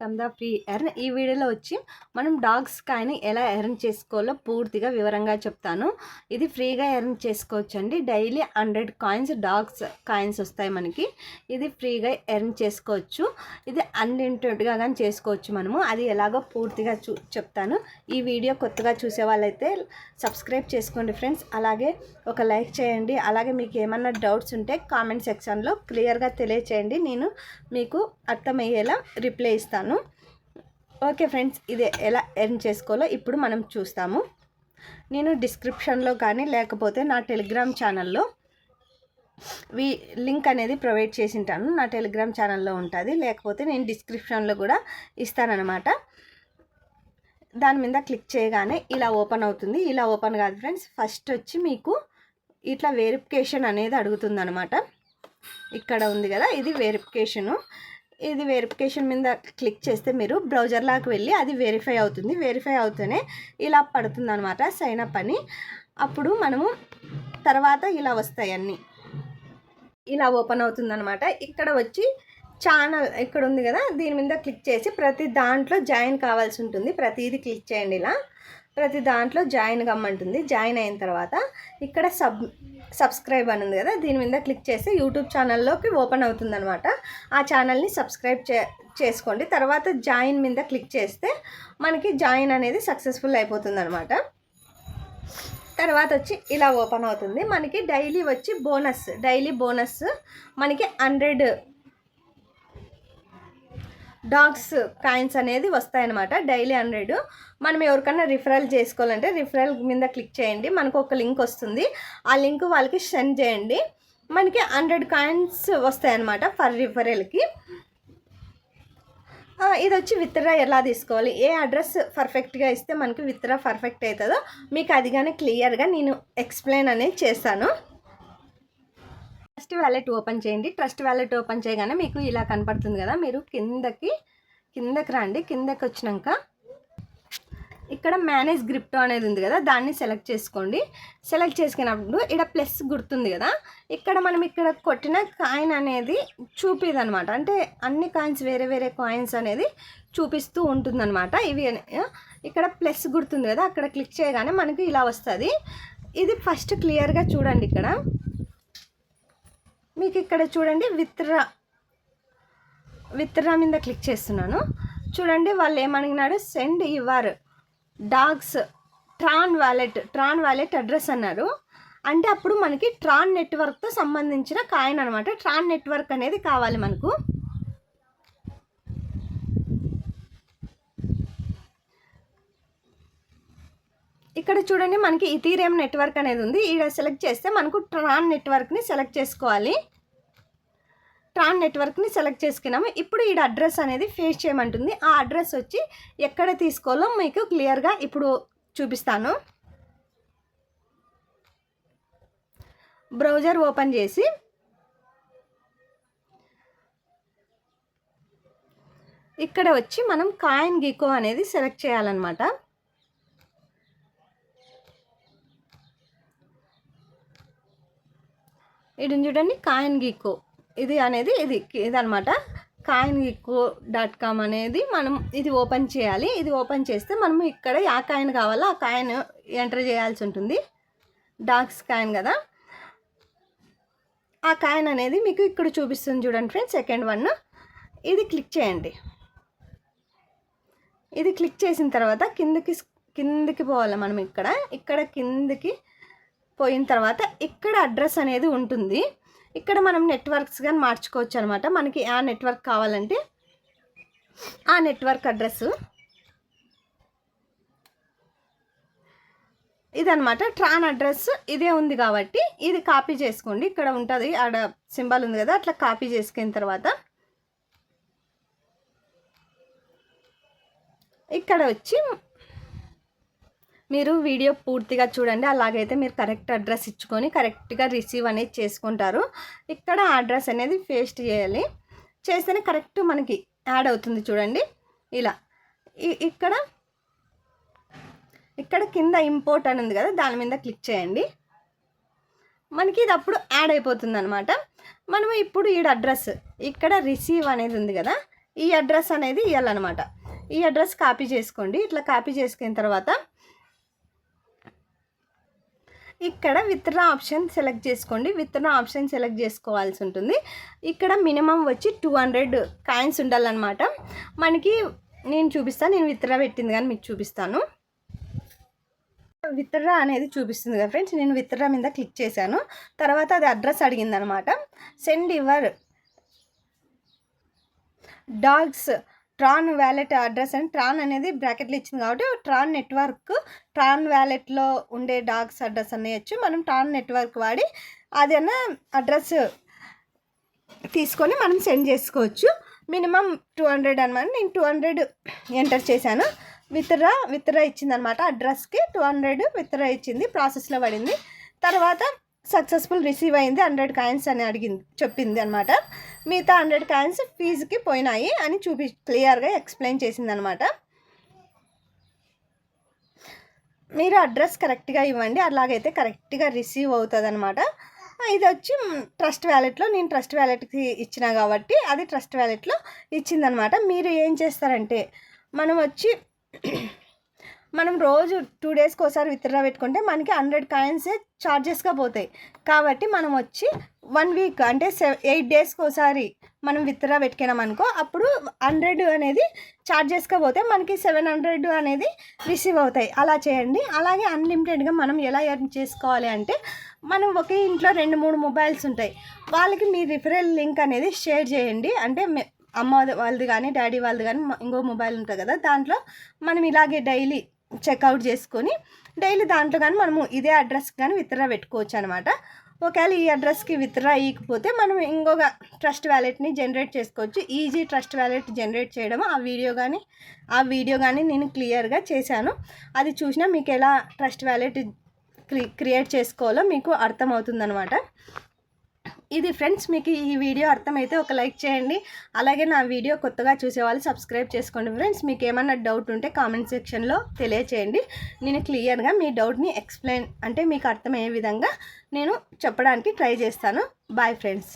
From the free earn ఈ వీడియోలో వచ్చి మనం డాగ్స్ కాయని ఎలా ఎర్న్ చేసుకోవాలో పూర్తిగా వివరంగా చెప్తాను. ఇది ఫ్రీగా ఎర్న్ చేసుకోవచ్చు అండి daily hundred coins dogs coins వస్తాయి మనకి. ఇది ఫ్రీగా ఎర్న్ చేసుకోవచ్చు. ఇది అన్లిమిటెడ్గా కానీ చేసుకోవచ్చు మనము. అది ఎలాగో పూర్తిగా చూ చెప్తాను. ఈ వీడియో కొత్తగా చూసే వాళ్ళైతే సబ్స్క్రైబ్ చేసుకోండి ఫ్రెండ్స్. అలాగే ఒక లైక్ చేయండి. అలాగే మీకు ఏమన్నా డౌట్స్ ఉంటే కామెంట్ సెక్షన్లో క్లియర్గా తెలియచేయండి. నేను మీకు అర్థమయ్యేలా రిప్లై ఇస్తాను. ఓకే ఫ్రెండ్స్ ఇది ఎలా ఎర్న్ చేసుకోవాలో ఇప్పుడు మనం చూస్తాము. నేను డిస్క్రిప్షన్లో కానీ లేకపోతే నా టెలిగ్రామ్ ఛానల్లో వి లింక్ అనేది ప్రొవైడ్ చేసి ఉంటాను నా టెలిగ్రామ్ ఛానల్లో ఉంటుంది. లేకపోతే నేను డిస్క్రిప్షన్లో కూడా ఇస్తానన్నమాట. దాని మీద క్లిక్ చేయగానే ఇలా ఓపెన్ అవుతుంది. ఇలా ఓపెన్ కాదు ఫ్రెండ్స్ ఫస్ట్ వచ్చి మీకు ఇట్లా వెరిఫికేషన్ అనేది అడుగుతుందనమాట ఇక్కడ ఉంది కదా ఇది వెరిఫికేషను. ఇది వెరిఫికేషన్ మీద క్లిక్ చేస్తే మీరు బ్రౌజర్లోకి వెళ్ళి అది వెరిఫై అవుతుంది. వెరిఫై అవుతూనే ఇలా పడుతుంది అనమాట సైన్ అప్ అని. అప్పుడు మనము తర్వాత ఇలా వస్తాయి అన్నీ. ఇలా ఓపెన్ అవుతుంది అనమాట ఇక్కడ వచ్చి ఛానల్ ఇక్కడ ఉంది కదా దీని మీద క్లిక్ చేసి ప్రతి దాంట్లో జాయిన్ కావాల్సి ఉంటుంది. ప్రతిదీ క్లిక్ చేయండి ఇలా. ప్రతి దాంట్లో జాయిన్ కమ్మంటుంది. జాయిన్ అయిన తర్వాత ఇక్కడ సబ్ సబ్స్క్రైబ్ అని ఉంది కదా దీని మీద క్లిక్ చేస్తే యూట్యూబ్ ఛానల్లోకి ఓపెన్ అవుతుందనమాట ఆ ఛానల్ని సబ్స్క్రైబ్ చే చేసుకోండి. తర్వాత జాయిన్ మీద క్లిక్ చేస్తే మనకి జాయిన్ అనేది సక్సెస్ఫుల్ అయిపోతుంది అనమాట తర్వాత వచ్చి ఇలా ఓపెన్ అవుతుంది. మనకి డైలీ వచ్చి బోనస్ డైలీ బోనస్ మనకి హండ్రెడ్ డాగ్స్ కాయిన్స్ అనేది వస్తాయన్నమాట డైలీ హండ్రెడ్. మనం ఎవరికన్నా రిఫరల్ చేసుకోవాలంటే రిఫరల్ మీద క్లిక్ చేయండి మనకు ఒక లింక్ వస్తుంది. ఆ లింక్ వాళ్ళకి సెండ్ చేయండి. మనకి హండ్రెడ్ కాయిన్స్ వస్తాయన్నమాట ఫర్ రిఫరల్కి. ఇది వచ్చి విత్డ్రా ఎలా తీసుకోవాలి? ఏ అడ్రస్ పర్ఫెక్ట్గా ఇస్తే మనకి విత్డ్రా పర్ఫెక్ట్ అవుతుందో మీకు అది కానీ క్లియర్గా నేను ఎక్స్ప్లెయిన్ అనేది చేస్తాను ట్రస్ట్ వ్యాలెట్ ఓపెన్ చేయండి. ట్రస్ట్ వ్యాలెట్ ఓపెన్ చేయగానే మీకు ఇలా కనపడుతుంది కదా మీరు కిందకి కిందకి రండి. కిందకి వచ్చినాక ఇక్కడ మేనేజ్ గ్రిప్టో అనేది ఉంది కదా దాన్ని సెలెక్ట్ చేసుకోండి. సెలెక్ట్ చేసుకున్నప్పుడు ఇక్కడ ప్లస్ గుర్తుంది కదా ఇక్కడ మనం ఇక్కడ కొట్టిన కాయిన్ అనేది చూపిదనమాట అంటే అన్ని కాయిన్స్ వేరే వేరే కాయిన్స్ అనేది చూపిస్తూ ఉంటుందన్నమాట. ఇవి ఇక్కడ ప్లస్ గుర్తుంది కదా అక్కడ క్లిక్ చేయగానే మనకి ఇలా వస్తుంది. ఇది ఫస్ట్ క్లియర్గా చూడండి ఇక్కడ. మీకు ఇక్కడ చూడండి విత్రా విత్రా మీద క్లిక్ చేస్తున్నాను. చూడండి వాళ్ళు ఏమడిగినాడు send your dogs Tron wallet Tron wallet address అన్నారు. అంటే అప్పుడు మనకి ట్రాన్ నెట్వర్క్తో సంబంధించిన కాయిన్ అనమాట ట్రాన్ నెట్వర్క్ అనేది కావాలి మనకు. ఇక్కడ చూడండి మనకి ఇథీరియం నెట్వర్క్ అనేది ఉంది. ఇక్కడ సెలెక్ట్ చేస్తే మనకు ట్రాన్ నెట్వర్క్ని సెలెక్ట్ చేసుకోవాలి. ట్రాన్ నెట్వర్క్ని సెలెక్ట్ చేసుకున్నాము. ఇప్పుడు ఈ అడ్రస్ అనేది ఫేస్ చేయమంటుంది. ఆ అడ్రస్ వచ్చి ఎక్కడ తీసుకోవాలో మీకు క్లియర్గా ఇప్పుడు చూపిస్తాను. బ్రౌజర్ ఓపెన్ చేసి ఇక్కడ వచ్చి మనం కాయిన్ గీకో అనేది సెలెక్ట్ చేయాలన్నమాట. ఇటు చూడండి? కాయిన్ గీకో ఇది అనేది ఇది ఇదనమాట కాయిన్ గీకో డాట్ కామ్ అనేది మనం ఇది ఓపెన్ చేయాలి. ఇది ఓపెన్ చేస్తే మనం ఇక్కడ ఆ కాయిన్ కావాలో ఆ కాయిన్ ఎంటర్ చేయాల్సి ఉంటుంది. డాక్స్ కాయిన్ కదా. ఆ కాయిన్ అనేది మీకు ఇక్కడ చూపిస్తుంది చూడండి ఫ్రెండ్స్ సెకండ్ వన్. ఇది క్లిక్ చేయండి. ఇది క్లిక్ చేసిన తర్వాత కిందకి కిందకి పోవాలి మనం ఇక్కడ. ఇక్కడ కిందకి పోయిన తర్వాత ఇక్కడ అడ్రస్ అనేది ఉంటుంది. ఇక్కడ మనం నెట్వర్క్స్ కానీ మార్చుకోవచ్చు అనమాట మనకి ఆ నెట్వర్క్ కావాలంటే ఆ నెట్వర్క్ అడ్రస్ ఇదనమాట ట్రాన్ అడ్రస్ ఇదే ఉంది కాబట్టి ఇది కాపీ చేసుకోండి. ఇక్కడ ఉంటుంది ఆడ సింబల్ ఉంది కదా అట్లా కాపీ చేసుకున్న తర్వాత ఇక్కడ వచ్చి మీరు వీడియో పూర్తిగా చూడండి. అలాగైతే మీరు కరెక్ట్ అడ్రస్ ఇచ్చుకొని కరెక్ట్గా రిసీవ్ అనేది చేసుకుంటారు. ఇక్కడ అడ్రస్ అనేది పేస్ట్ చేయాలి. చేస్తేనే కరెక్ట్ మనకి యాడ్ అవుతుంది చూడండి. ఇలా. ఇక్కడ ఇక్కడ కింద ఇంపోర్ట్ అని ఉంది కదా దాని మీద క్లిక్ చేయండి. మనకి ఇది అప్పుడు యాడ్ అయిపోతుంది అనమాట మనము ఇప్పుడు ఈ అడ్రస్ ఇక్కడ రిసీవ్ అనేది ఉంది కదా ఈ అడ్రస్ అనేది ఇవ్వాలన్నమాట ఈ అడ్రస్ కాపీ చేసుకోండి. ఇట్లా కాపీ చేసుకున్న తర్వాత ఇక్కడ విత్డ్రా ఆప్షన్ సెలెక్ట్ చేసుకోండి. విత్డ్రా ఆప్షన్ సెలెక్ట్ చేసుకోవాల్సి ఉంటుంది. ఇక్కడ మినిమం వచ్చి టూ హండ్రెడ్ కాయిన్స్ ఉండాలన్నమాట. మనకి నేను చూపిస్తాను నేను విత్డ్రా పెట్టింది కానీ మీకు చూపిస్తాను. విత్డ్రా అనేది చూపిస్తుంది కదా ఫ్రెండ్స్ నేను విత్డ్రా మీద క్లిక్ చేశాను. తర్వాత అది అడ్రస్ అడిగింది అనమాట send your dogs Tron wallet address and Tron అనేది బ్రాకెట్లు ఇచ్చింది కాబట్టి ట్రాన్ నెట్వర్క్ ట్రాన్ వ్యాలెట్లో ఉండే డాగ్స్ అడ్రస్ అనేయచ్చు మనం ట్రాన్ నెట్వర్క్ వాడి అదైనా అడ్రస్ తీసుకొని మనం సెండ్ చేసుకోవచ్చు. మినిమం టూ హండ్రెడ్ అనమాట. నేను టూ హండ్రెడ్ ఎంటర్ చేశాను. విత్డ్రా విత్డ్రా ఇచ్చింది అనమాట అడ్రస్కి. టూ హండ్రెడ్ విత్డ్రా ఇచ్చింది ప్రాసెస్లో పడింది. తర్వాత సక్సెస్ఫుల్ రిసీవ్ అయింది హండ్రెడ్ కాయిన్స్ అని అడిగింది చెప్పింది అనమాట మిగతా హండ్రెడ్ కాయిన్స్ ఫీజుకి పోయినాయి అని చూపి క్లియర్గా ఎక్స్ప్లెయిన్ చేసింది అనమాట మీరు అడ్రస్ కరెక్ట్గా ఇవ్వండి అలాగైతే కరెక్ట్గా రిసీవ్ అవుతుంది అనమాట ఇది వచ్చి ట్రస్ట్ వ్యాలెట్లో నేను ట్రస్ట్ వ్యాలెట్కి ఇచ్చిన కాబట్టి అది ట్రస్ట్ వ్యాలెట్లో ఇచ్చిందనమాట మీరు ఏం చేస్తారంటే మనం వచ్చి మనం రోజు టూ డేస్కి ఒకసారి విత్డ్రా పెట్టుకుంటే మనకి హండ్రెడ్ కాయిన్సే ఛార్జెస్గా పోతాయి. కాబట్టి మనం వచ్చి వన్ వీక్ అంటే సెవె ఎయిట్ డేస్కి ఒకసారి మనం విత్డ్రా పెట్టుకున్నాం అనుకో అప్పుడు హండ్రెడ్ అనేది ఛార్జెస్గా పోతే మనకి సెవెన్ హండ్రెడ్ అనేది రిసీవ్ అవుతాయి. అలా చేయండి. అలాగే అన్లిమిటెడ్గా మనం ఎలా ఎర్న్ చేసుకోవాలి అంటే మనం ఒకే ఇంట్లో రెండు మూడు మొబైల్స్ ఉంటాయి. వాళ్ళకి మీ రిఫరల్ లింక్ అనేది షేర్ చేయండి. అంటే అమ్మ వాళ్ళది కానీ డాడీ వాళ్ళది కానీ ఇంకో మొబైల్ ఉంటుంది కదా దాంట్లో మనం ఇలాగే డైలీ చెక్అవుట్ చేసుకొని డైలీ దాంట్లో కానీ మనము ఇదే అడ్రస్కి కానీ విత్డ్రా పెట్టుకోవచ్చు అనమాట ఒకవేళ ఈ అడ్రస్కి విత్డ్రా ఇవ్వకపోతే మనం ఇంకొక ట్రస్ట్ వ్యాలెట్ని జనరేట్ చేసుకోవచ్చు. ఈజీ ట్రస్ట్ వ్యాలెట్ జనరేట్ చేయడం ఆ వీడియో కానీ ఆ వీడియో కానీ నేను క్లియర్గా చేశాను. అది చూసినా మీకు ఎలా ట్రస్ట్ వ్యాలెట్ క్రియేట్ చేసుకోవాలో మీకు అర్థమవుతుందనమాట ఇది ఫ్రెండ్స్ మీకు ఈ వీడియో అర్థమైతే ఒక లైక్ చేయండి. అలాగే నా వీడియో కొత్తగా చూసేవాళ్ళు సబ్స్క్రైబ్ చేసుకోండి. ఫ్రెండ్స్ మీకు ఏమన్నా డౌట్ ఉంటే కామెంట్ సెక్షన్లో తెలియచేయండి. నేను క్లియర్గా మీ డౌట్ని ఎక్స్ప్లెయిన్ అంటే మీకు అర్థమయ్యే విధంగా నేను చెప్పడానికి ట్రై చేస్తాను. Bye friends.